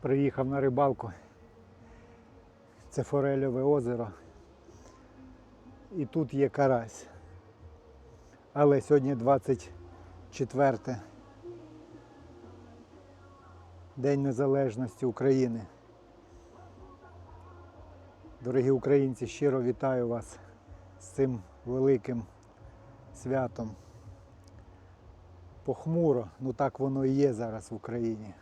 Приїхав на рибалку. Це Форельове озеро. І тут є карась. Але сьогодні 24 День Незалежності України. Дорогі українці, щиро вітаю вас з цим великим святом. Похмуро, ну так воно і є зараз в Україні.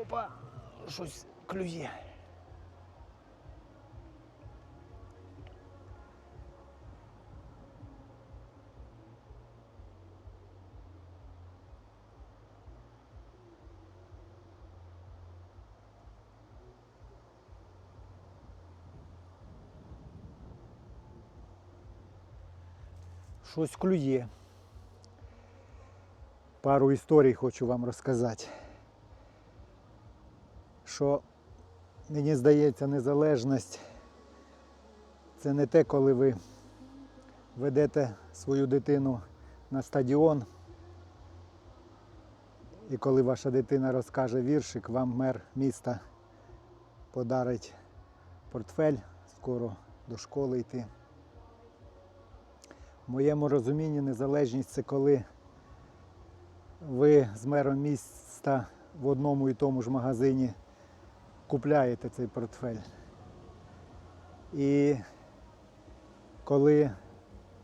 Опа, щось клює. Щось клює. Пару історій хочу вам розказати. Що мені здається, незалежність це не те, коли ви ведете свою дитину на стадіон. І коли ваша дитина розкаже віршик, вам мер міста подарить портфель, скоро до школи йти. В моєму розумінні незалежність це коли ви з мером міста в одному і тому ж магазині купляєте цей портфель. І коли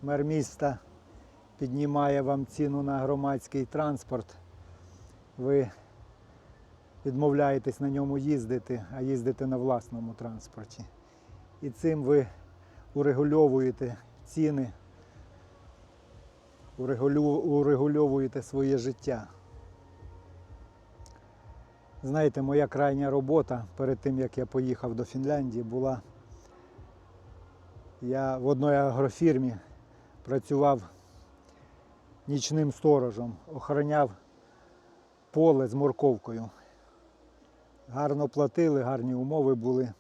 мер міста піднімає вам ціну на громадський транспорт, ви відмовляєтесь на ньому їздити, а їздите на власному транспорті. І цим ви урегульовуєте ціни, урегульовуєте своє життя. Знаєте, моя крайня робота перед тим, як я поїхав до Фінляндії, була. Я в одній агрофірмі працював нічним сторожем, охороняв поле з морковкою. Гарно платили, гарні умови були.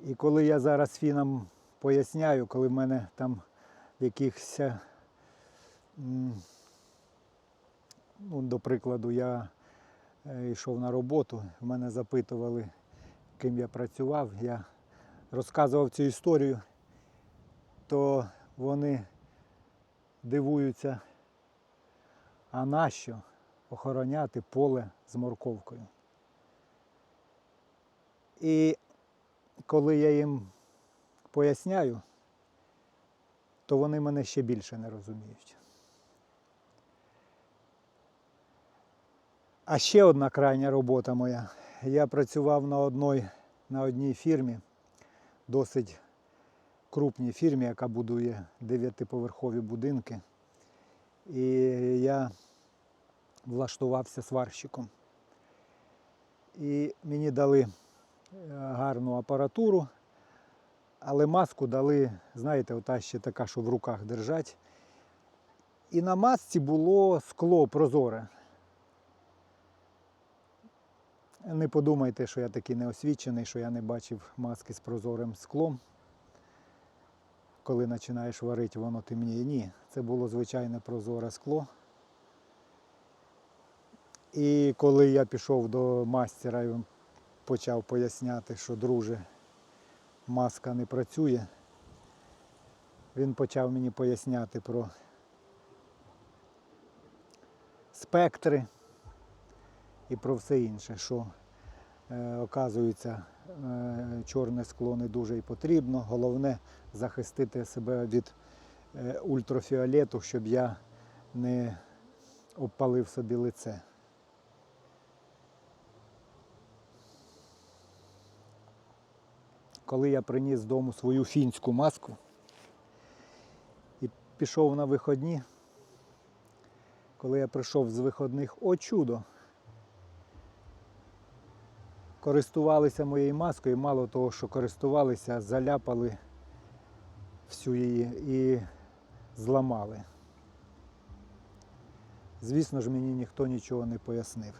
І коли я зараз фінам поясняю, коли в мене там якихось, ну, до прикладу, я йшов на роботу, в мене запитували, ким я працював, я розказував цю історію, то вони дивуються, а нащо охороняти поле з морковкою. І коли я їм поясняю, то вони мене ще більше не розуміють. А ще одна крайня робота моя. Я працював на одній, на одній фірмі, досить крупній фірмі, яка будує дев'ятиповерхові будинки. І я влаштувався сварщиком. І мені дали е, гарну апаратуру, але маску дали, знаєте, ота ще така, що в руках держать. І на масці було скло прозоре. Не подумайте, що я такий неосвічений, що я не бачив маски з прозорим склом. Коли починаєш варити, воно темніє. Ні, це було звичайне прозоре скло. І коли я пішов до мастера і він почав поясняти, що друже, маска не працює, він почав мені поясняти про спектри і про все інше, що е, оказується, е, чорне скло не дуже і потрібно. Головне захистити себе від е, ультрафіолету, щоб я не обпалив собі лице. Коли я приніс з дому свою фінську маску і пішов на виходні, коли я прийшов з виходних, о чудо! Користувалися моєю маскою, мало того, що користувалися, заляпали всю її і зламали. Звісно ж, мені ніхто нічого не пояснив.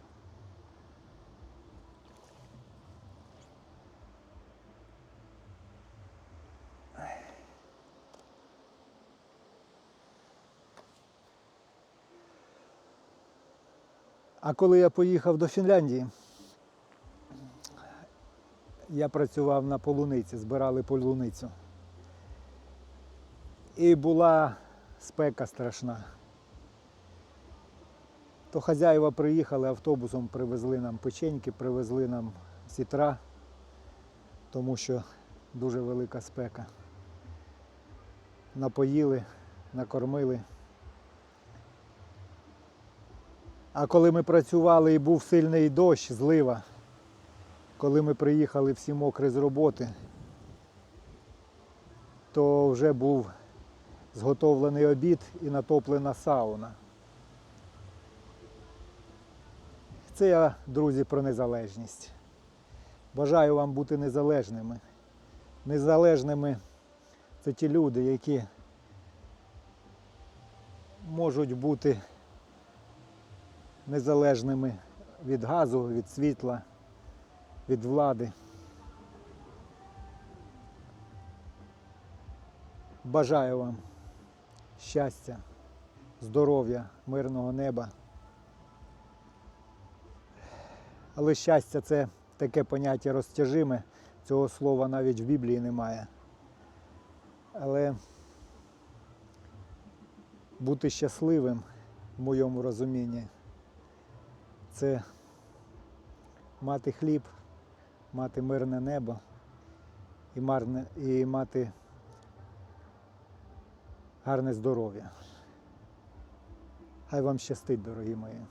А коли я поїхав до Фінляндії, я працював на полуниці, збирали полуницю. І була спека страшна. То хазяїва приїхали автобусом, привезли нам печеньки, привезли нам сітра, тому що дуже велика спека. Напоїли, накормили. А коли ми працювали і був сильний дощ, злива, коли ми приїхали всі мокрі з роботи, то вже був зготовлений обід і натоплена сауна. Це я, друзі, про незалежність. Бажаю вам бути незалежними. Незалежними це ті люди, які можуть бути незалежними від газу, від світла, від влади. Бажаю вам щастя, здоров'я, мирного неба. Але щастя це таке поняття розтяжиме, цього слова навіть в Біблії немає. Але бути щасливим в моєму розумінні це мати хліб, мати мирне небо і, марне, і мати гарне здоров'я. Хай вам щастить, дорогі мої.